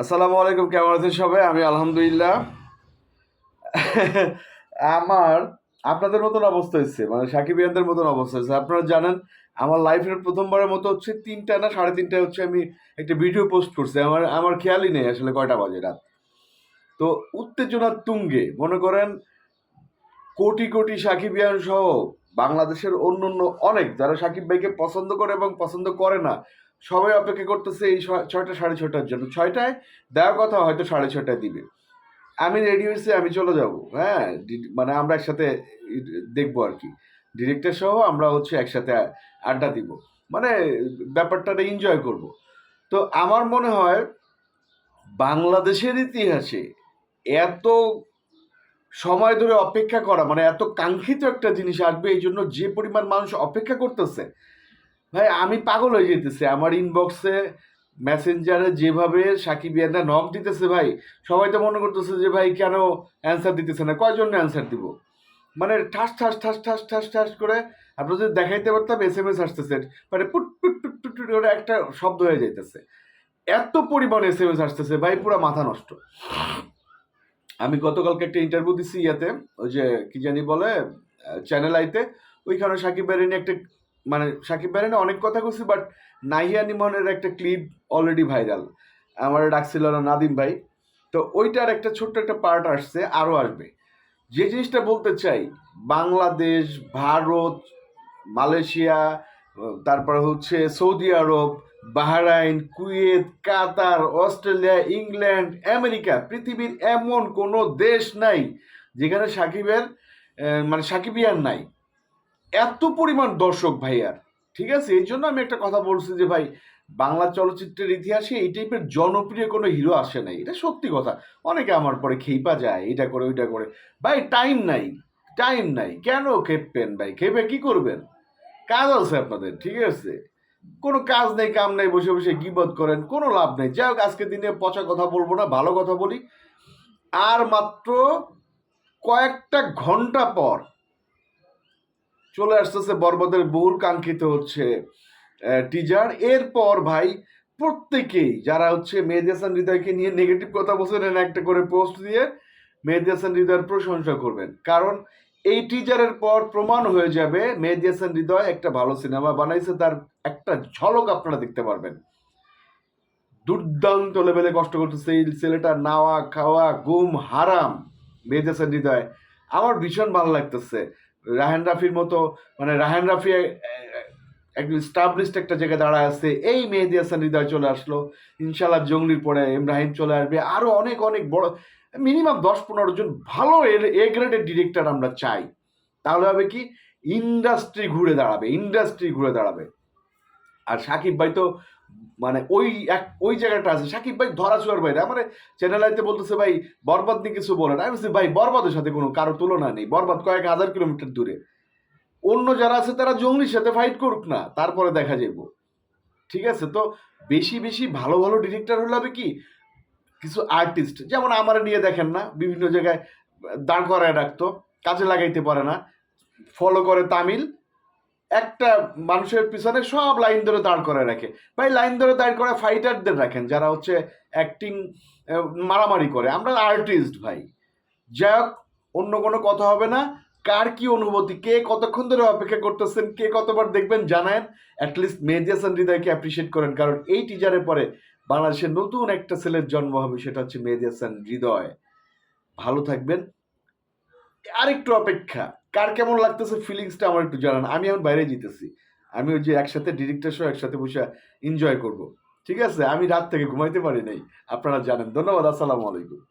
আসসালামু আলাইকুম, কেমন আছেন সবাই? আমি আলহামদুলিল্লাহ। আমার আপনাদের মতন অবস্থা হচ্ছে মানে সাকিব ইয়ানদের মতন অবস্থা হচ্ছে আপনারা জানেন, আমার লাইফের প্রথমবারের মতো হচ্ছে তিনটা না সাড়ে তিনটা হচ্ছে আমি একটা ভিডিও পোস্ট করছি। আমার আমার খেয়ালই নেই আসলে কয়টা বাজে রাত। তো উত্তেজনার তুঙ্গে মনে করেন, কোটি কোটি সাকিব ইয়ান সহ বাংলাদেশের অন্য অন্য অনেক, যারা সাকিব ভাইকে পছন্দ করে এবং পছন্দ করে না, সবাই অপেক্ষা করতেছে এই ছয়টা সাড়ে ছটার জন্য। ছয়টায় দেওয়ার কথা হয়তো সাড়ে ছটায় দিবে। আমি রেডি হয়েছি, আমি চলে যাব। হ্যাঁ মানে আমরা একসাথে দেখব আর কি। ডিরেক্টর সহ আমরা হচ্ছে একসাথে আড্ডা দিব। মানে ব্যাপারটা এনজয় করব। তো আমার মনে হয় বাংলাদেশের ইতিহাসে এত সময় ধরে অপেক্ষা করা মানে এত কাঙ্ক্ষিত একটা জিনিস আসবে, এই জন্য যে পরিমাণ মানুষ অপেক্ষা করতেছে, ভাই আমি পাগল হয়ে যেতেছে। আমার ইনবক্সে মেসেঞ্জারে যেভাবে সাকিব ইয়ানরা নক দিতেছে ভাই, সবাই তো মনে করতেছে যে ভাই কেন অ্যান্সার দিতেছে না, কয়জন অ্যান্সার দিব? মানে ঠাস ঠাস ঠাস ঠাস ঠাস ঠাস করে আপনার যদি দেখাইতে পারতাম এস এম এস আসতেছে মানে পুট পুট পুট পুট করে একটা শব্দ হয়ে যাইতেছে। এত পরিমাণ এস এম এস আসতেছে ভাই, পুরো মাথা নষ্ট। আমি গতকালকে একটা ইন্টারভিউ দিছি ইয়াতে, ওই যে কি জানি বলে চ্যানেল আইতে ওইখানে সাকিব ভাইয়ের একটা মানে সাকিব ভাইয়ের অনেক কথা কইছি বাট নাহিয়া নিমনের একটা ক্লিপ অলরেডি ভাইরাল আমার ডাকছিল না নাদিম ভাই। তো ওইটার একটা ছোট্ট একটা পার্ট আসছে আরও আসবে। যে জিনিসটা বলতে চাই, বাংলাদেশ, ভারত, মালয়েশিয়া, তারপরে হচ্ছে Saudi Arab Bahrain, Kuwait, Qatar, Australia, England, America পৃথিবীর এমন কোনো দেশ নাই যেখানে সাকিবের মানে সাকিবিয়ান নাই। এত পরিমাণ দর্শক ভাইয়ার, ঠিক আছে? এই জন্য আমি একটা কথা বলছি যে ভাই, বাংলা চলচ্চিত্রের ইতিহাসে এই টাইপের জনপ্রিয় কোনো হিরো আসে নাই। এটা সত্যি কথা। অনেকে আমার পরে খেপা যায়, এটা করে, ওইটা করে। ভাই, টাইম নাই টাইম নাই। কেন খেপবেন ভাই? খেপে কি করবেন? কাজ আছে আপনাদের, ঠিক আছে? কোনো কাজ নেই, কাম নেই, বসে বসে গিবত করেন, কোনো লাভ নেই। যাই হোক আজকে দিনে পচা কথা বলব না, ভালো কথা বলি। আর মাত্র কয়েকটা ঘণ্টা পর চলে আসতেছে বর্বদের বহুল কাঙ্ক্ষিত হচ্ছে টিজার এরপর ভাই, প্রত্যেকেই যারা হচ্ছে মেহেদি হাসান হৃদয়কে নিয়ে নেগেটিভ কথা বলছেন একটা করে পোস্ট দিয়ে মেহেদি হাসান হৃদয়ের প্রশংসা করবেন। কারণ এই টিজারের পর প্রমাণ হয়ে যাবে মেহেদি হাসান হৃদয় একটা ভালো সিনেমা বানাইছে, তার একটা ঝলক আপনারা দেখতে পারবেন। দুর্দান্ত লেভেলে কষ্ট করতেছে এই ছেলেটা নাওয়া, খাওয়া গুম হারাম মেহেদি হাসান হৃদয়। আমার ভীষণ ভালো লাগতেছে। রাহেন রাফির মতো মানে রাহেন রাফি একদম স্টাবলিশড একটা জায়গায় দাঁড়ায় আছে, এই মেহেদি হাসান হৃদয় চলে আসলো। ইনশাল্লাহ জঙ্গলির পরে ইব্রাহিম চলে আসবে। আরও অনেক অনেক বড় মিনিমাম দশ পনেরো জন ভালো এ গ্রেডের ডিরেক্টর আমরা চাই। তাহলে হবে কি? ইন্ডাস্ট্রি ঘুরে দাঁড়াবে ইন্ডাস্ট্রি ঘুরে দাঁড়াবে। আর সাকিব ভাই তো মানে ওই এক, ওই জায়গাটা আছে। সাকিব ভাই ধরা বাইরে। আমার চ্যানেল আইতে বলতেছে, ভাই, বরবাদ নিয়ে কিছু বলেন আমি বলছি, ভাই, বরবাদের সাথে কোনো কারও তুলনা নেই। বরবাদ কয়েক হাজার কিলোমিটার দূরে। অন্য যারা আছে তারা জঙ্গলির সাথে ফাইট করুক না, তারপরে দেখা যাইব। ঠিক আছে? তো বেশি বেশি ভালো ভালো ডিরেক্টর হলে হবে কি, কিছু আর্টিস্ট যেমন আমার নিয়ে দেখেন না, বিভিন্ন জায়গায় দাঁড় করায় রাখতো কাজে লাগাইতে পারে না। ফলো করে তামিল, একটা মানুষের পিছনে সব লাইন ধরে দাঁড় করে রাখে। ভাই লাইন ধরে দাঁড় করে ফাইটারদের রাখেন, যারা হচ্ছে অ্যাক্টিং মারামারি করে। আমরা আর্টিস্ট ভাই। যাই হোক, অন্য কোনো কথা হবে না। কার কি অনুভূতি? কে কতক্ষণ ধরে অপেক্ষা করতেছেন? কে কতবার দেখবেন? জানান অ্যাটলিস্ট মেহেদি হাসান হৃদয়কে অ্যাপ্রিসিয়েট করেন। কারণ এই টিজারের পরে বাংলাদেশের নতুন একটা ছেলের জন্ম হবে, সেটা হচ্ছে মেহেদি হাসান হৃদয়। ভালো থাকবেন। আরেকটু অপেক্ষা। কার কেমন লাগতেছে ফিলিংসটা আমার একটু জানান। আমি এখন বাইরে যেতেছি। আমি ওই যে একসাথে ডিরেক্টর সহ একসাথে বসে এনজয় করব। ঠিক আছে? আমি রাত থেকে ঘুমাইতে পারি নাই। আপনারা জানেন। ধন্যবাদ। আসসালামু আলাইকুম।